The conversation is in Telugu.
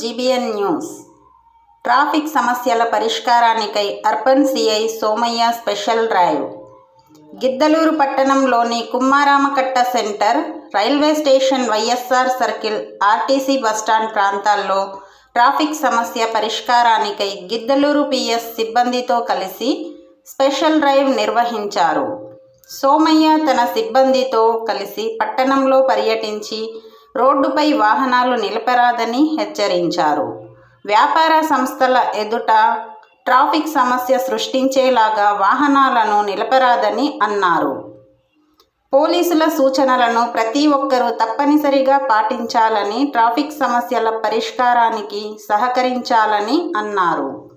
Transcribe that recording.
GBN news. ట్రాఫిక్ సమస్యల పరిష్కారానికై urban CI Somayya special drive. Giddaluru పట్టణంలోని Kummaramakatta centre railway station YSR circle RTC bus stand ప్రాంతాల్లో ట్రాఫిక్ సమస్య పరిష్కారానికై గిద్దలూరు పిఎస్ సిబ్బందితో కలిసి స్పెషల్ డ్రైవ్ నిర్వహించారు. సోమయ్య తన సిబ్బందితో కలిసి పట్టణంలో పర్యటించి రోడ్డుపై వాహనాలు నిలపరాదని హెచ్చరించారు. వ్యాపార సంస్థల ఎదుట ట్రాఫిక్ సమస్య సృష్టించేలాగా వాహనాలను నిలపరాదని అన్నారు. పోలీసుల సూచనలను ప్రతి ఒక్కరూ తప్పనిసరిగా పాటించాలని ట్రాఫిక్ సమస్యల పరిష్కారానికి సహకరించాలని అన్నారు.